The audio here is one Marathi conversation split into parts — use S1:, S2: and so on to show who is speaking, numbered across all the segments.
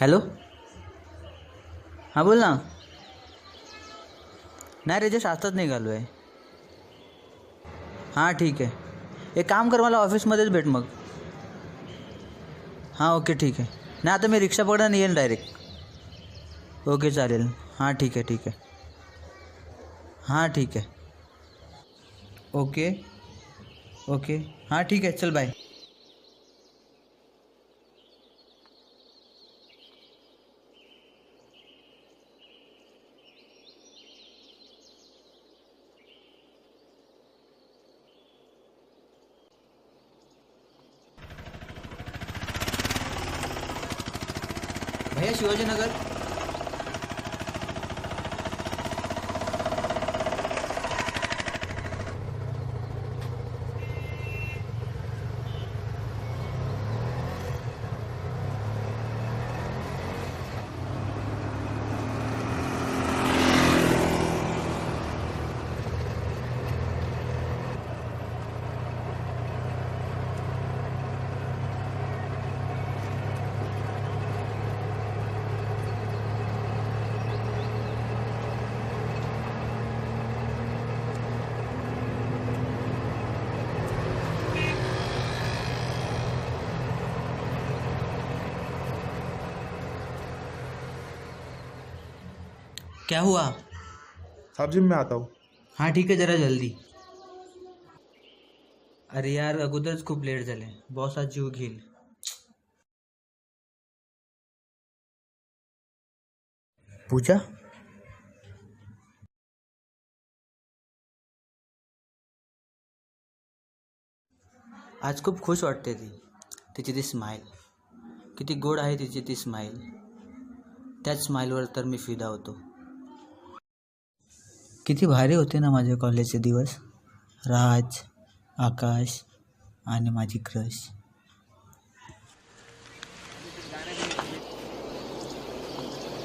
S1: हॅलो? हां बोल ना. नाही रे जस्ट आताच निघालो आहे. हां ठीक आहे. एक काम कर मला ऑफिसमध्येच भेट मग. हां ओके ठीक आहे. नाही आता मी रिक्षा पकडून येईन डायरेक्ट. ओके चालेल. हां ठीक आहे ठीक आहे. हां ठीक आहे. ओके. ओके. हां ठीक आहे चल बाय. शिवाजीनगर क्या हुआ?
S2: साहब जी मैं आता हूँ।
S1: हाँ ठीक है जरा जल्दी। अरे यार अगोदरच खूप लेट झाले बॉस आज जीव घेईल पूजा? आज खूप खुश वाटते ती तिची ती स्माईल किती गोड आहे तिची ती स्माईल त्याच स्माईलवर तर मी फिदा होतो। किती भारी होते ना माझे कॉलेजचे दिवस. राज आकाश आणि माझी क्रश.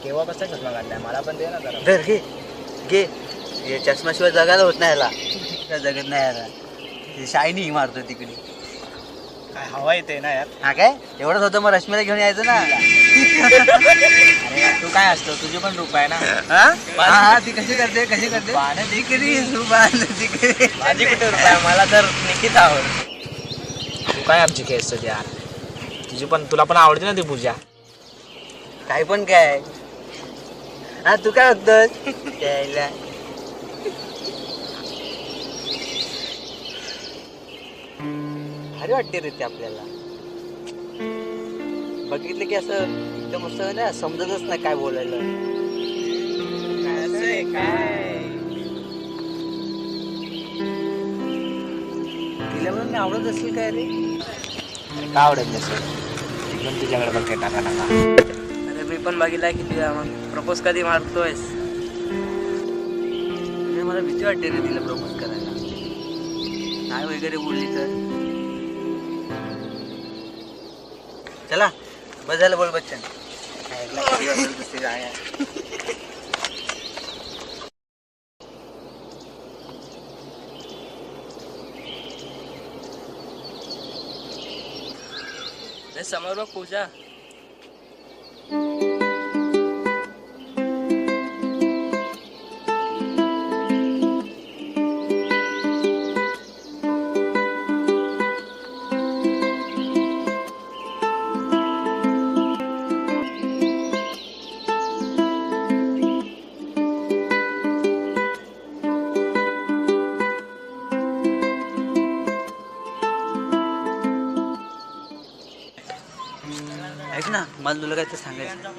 S3: केव्हा कसा चष्मा काढलाय मला पण दे ना जरा.
S1: धर घे. घे. हे चष्म्याशिवाय जगायला होत नाही याला. काय जगत नाही याला. शायनी मारतो तिकडे.
S3: काय हवा येते ना यार
S1: हा काय? एवढंच होतं मग रश्मीला घेऊन यायचं ना.
S3: तू काय असतो? तुझी पण रूप आहे ना.
S1: हा? हा ती कशी करते? कशी करते?
S3: पाण्यात
S1: तिकडे सुबान तिकडे
S3: माझी कुठे रूप आहे? मला तर निकित आवड तू काय आमची केस यार तुझी पण तुला पण आवडते ना ती पूजा?
S1: काय पण काय. हा तू काय बघतोस त्याला. भारी वाटते रे ते आपल्याला. बघितलं की असं एकदम असं ना समजतच नाही काय बोलायला. तिला म्हणून मी आवडत असेल काय रे?
S3: का आवडत नसेल? एकदम तुझ्याकडे बघते टाका टाका.
S4: अरे मी पण बघितलाय की तुझ्या प्रपोज कधी मारतोयस?
S1: म्हणजे मला भीती वाटते रे तिला प्रपोज करायला. काय वगैरे बोलली तर? चला. बस झालं बोल बच्चन
S4: अरे
S1: ऐक ना मला तुला काय तर सांगायचं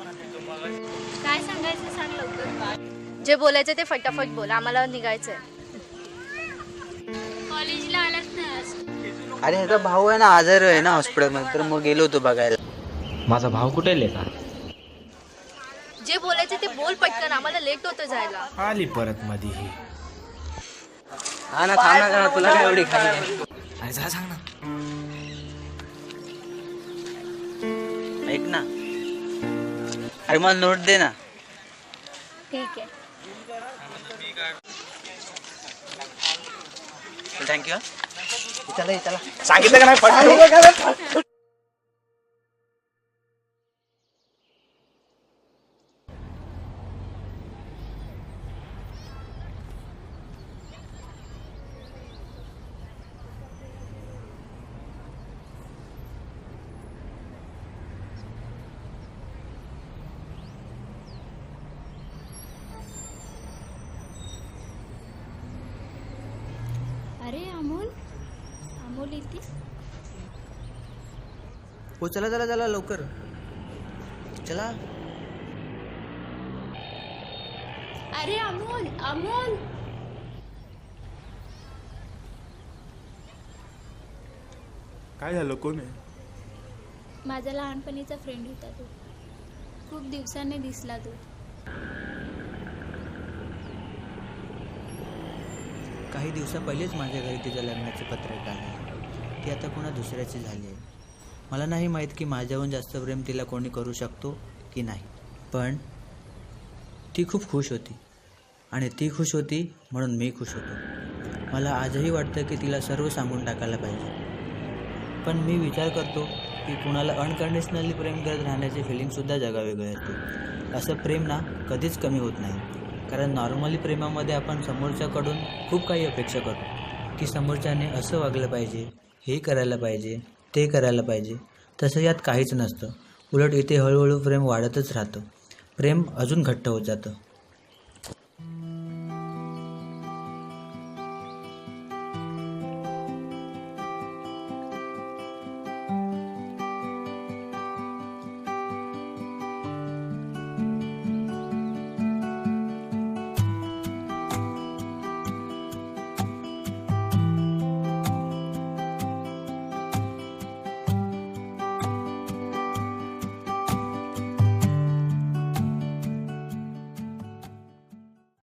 S5: काय सांगायचं सांग लवकर. जे बोलायचं ते फटाफट बोल आम्हाला निघायचंय. कॉलेजला आलात ना
S1: अरे ह्याचा भाऊ आहे ना आजार आहे ना हॉस्पिटलमध्ये तर मग गेलो होतो बघायला.
S3: माझा भाव कुठे का
S5: जे बोलायचं ते बोल पटकन आम्हाला लेट होतं जायला.
S3: आली परत मधी ही.
S1: हा ना थांब ना तुला काय एवढी खाली
S3: अरे जा सांग ना.
S1: ना. अरे मला नोट दे ना.
S5: ठीक आहे.
S1: थँक्यू चला चला.
S3: सांगितलं का नाही पटकन
S5: अमोल. अमोल इथे
S1: हो चला चला चला लवकर. चला.
S5: अरे अमोल अमोल.
S2: काय झालं? कोण आहे?
S5: माझा लहानपणीचा फ्रेंड होता तो. खूप दिवसांनी दिसला तो.
S1: काही दिवसा पहिलेच माझ्या घरी तिच्या लग्नाचे पत्रक आले ती आता कोणा दुसऱ्याची झाली आहे. मला नाही माहीत की माझ्याहून जास्त प्रेम तिला कोणी करू शकतो की नाही. पण ती खूप खुश होती. आणि ती खुश होती म्हणून मी खुश होतो. मला आजही वाटतं की तिला सर्व सांगून टाकायला पाहिजे. पण मी विचार करतो की कुणाला अनकंडिशनली प्रेम करत राहण्याची फिलिंगसुद्धा जगावेगळी असते. असं प्रेम ना कधीच कमी होत नाही. कारण नॉर्मली प्रेमामध्ये आपण समोरच्याकडून खूप काही अपेक्षा करतो की समोरच्याने असं वागलं पाहिजे हे करायला पाहिजे ते करायला पाहिजे. तसं यात काहीच नसतं. उलट इथे हळूहळू प्रेम वाढतच राहतं. प्रेम अजून घट्ट होत जातं.